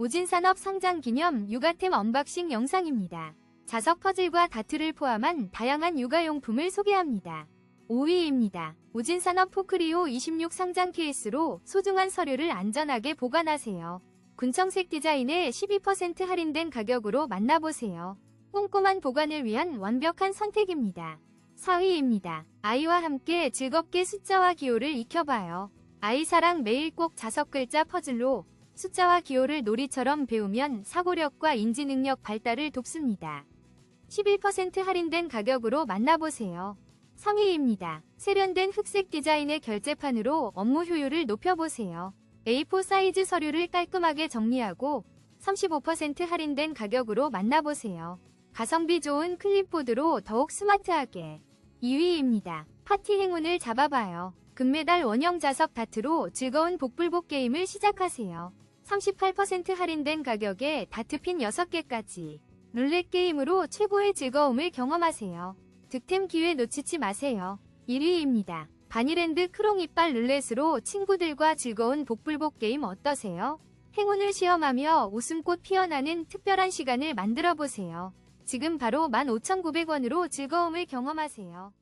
오진산업 성장 기념 육아템 언박싱 영상입니다. 자석 퍼즐과 다트를 포함한 다양한 육아용품을 소개합니다. 5위입니다. 오진산업 포크리오 26 성장 케이스로 소중한 서류를 안전하게 보관하세요. 군청색 디자인에 12% 할인된 가격으로 만나보세요. 꼼꼼한 보관을 위한 완벽한 선택입니다. 4위입니다. 아이와 함께 즐겁게 숫자와 기호를 익혀봐요. 아이 사랑 매일 꼭 자석 글자 퍼즐로 숫자와 기호를 놀이처럼 배우면 사고력과 인지능력 발달을 돕습니다. 11% 할인된 가격으로 만나보세요. 3위입니다. 세련된 흑색 디자인의 결제판으로 업무 효율을 높여보세요. A4 사이즈 서류를 깔끔하게 정리하고 35% 할인된 가격으로 만나보세요. 가성비 좋은 클립보드로 더욱 스마트하게 2위입니다. 파티 행운을 잡아봐요. 금메달 원형 자석 다트로 즐거운 복불복 게임을 시작하세요. 38% 할인된 가격에 다트핀 6개까지 룰렛 게임으로 최고의 즐거움을 경험하세요. 득템 기회 놓치지 마세요. 1위입니다. 바니랜드 크롱 이빨 룰렛으로 친구들과 즐거운 복불복 게임 어떠세요? 행운을 시험하며 웃음꽃 피어나는 특별한 시간을 만들어 보세요. 지금 바로 15,900원으로 즐거움을 경험하세요.